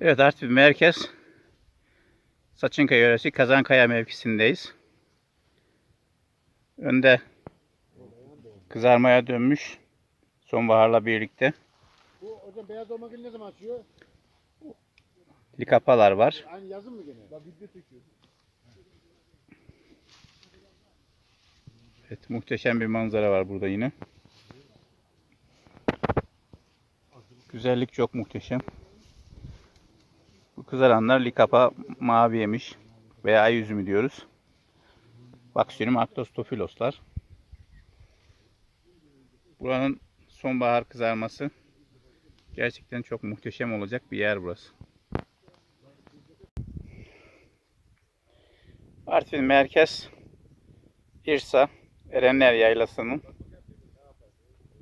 Evet Artvin merkez Saçınkaya yöresi Kazankaya mevkisindeyiz. Önde kızarmaya dönmüş sonbaharla birlikte Bu hocam beyaz olmak ne zaman açıyor? likapalar var. Aynı yazın mı gene? Bak video çekiyor. Evet, muhteşem bir manzara var burada yine. Güzellik çok muhteşem. Kızaranlar likapa mavi yemiş veya ay üzümü diyoruz. Vaksinium aktostofiloslar. Buranın sonbahar kızarması gerçekten çok muhteşem olacak bir yer burası. Artvin merkez İrsa Erenler Yaylası'nın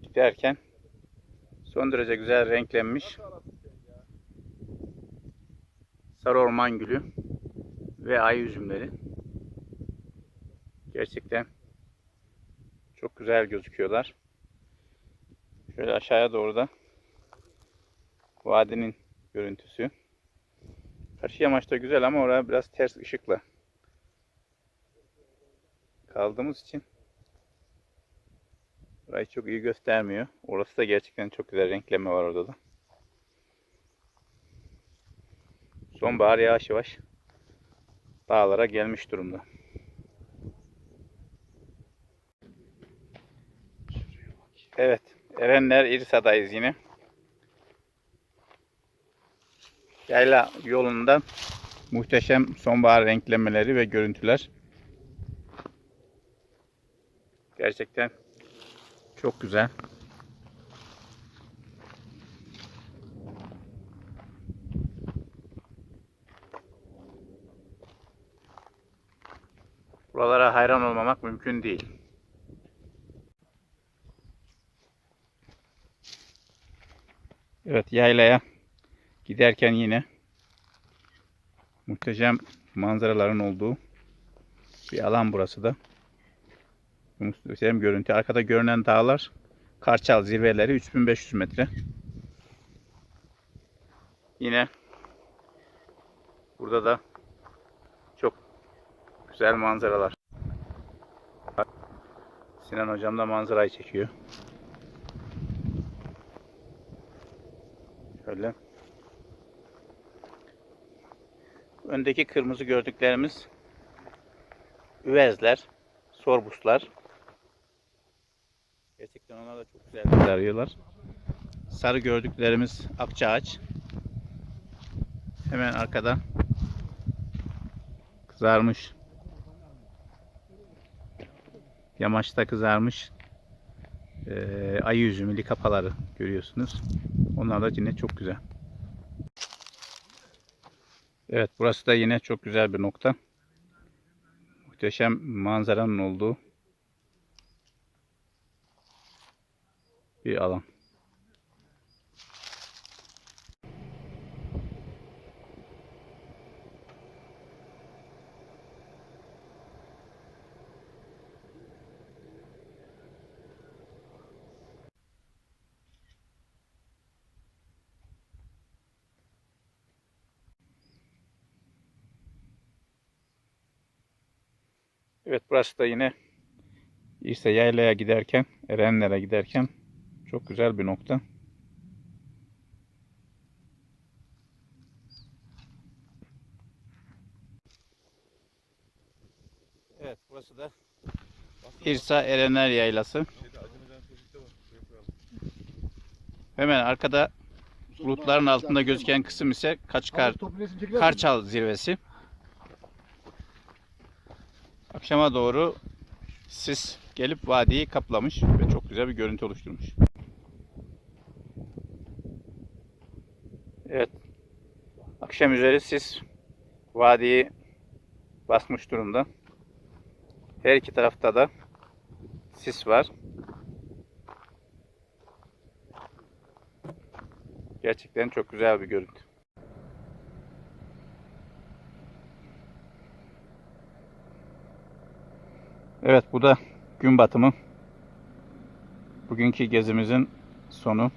giderken son derece güzel renklenmiş sarı orman gülü ve ay üzümleri gerçekten çok güzel gözüküyorlar. Şöyle aşağıya doğru da vadinin görüntüsü. Karşı yamaçta güzel ama orada biraz ters ışıkla kaldığımız için burayı çok iyi göstermiyor. Orası da gerçekten çok güzel renkleme var orada da. Sonbahar yavaş yavaş dağlara gelmiş durumda. Evet, Erenler İrsa'dayız yine. Yayla yolundan muhteşem sonbahar renklemeleri ve görüntüler. Gerçekten çok güzel. Buralara hayran olmamak mümkün değil. Evet yaylaya giderken yine muhteşem manzaraların olduğu bir alan burası da. Muhteşem görüntü. Arkada görünen dağlar Karçal zirveleri 3500 metre. Yine burada da güzel manzaralar. Sinan hocam da manzarayı çekiyor. Şöyle. Öndeki kırmızı gördüklerimiz üvezler, sorbuslar. Gerçekten onlar da çok güzel kızarıyorlar. Sarı gördüklerimiz akçaağaç. Hemen arkada kızarmış. Yamaçta kızarmış eee ayı üzümü likapaları görüyorsunuz. Onlar da yine çok güzel. Evet burası da yine çok güzel bir nokta. Muhteşem manzaranın olduğu bir alan. Evet burası da yine İrse Yayla'ya giderken, Erenler'e giderken çok güzel bir nokta. Evet burası da İrsa Erenler Yaylası. Hemen arkada bulutların altında gözüken kısım ise Kaçkar Karçal zirvesi. Akşama doğru sis gelip vadiyi kaplamış ve çok güzel bir görüntü oluşturmuş. Evet. Akşam üzeri sis vadiyi basmış durumda. Her iki tarafta da sis var. Gerçekten çok güzel bir görüntü. Evet bu da gün batımı. Bugünkü gezimizin sonu.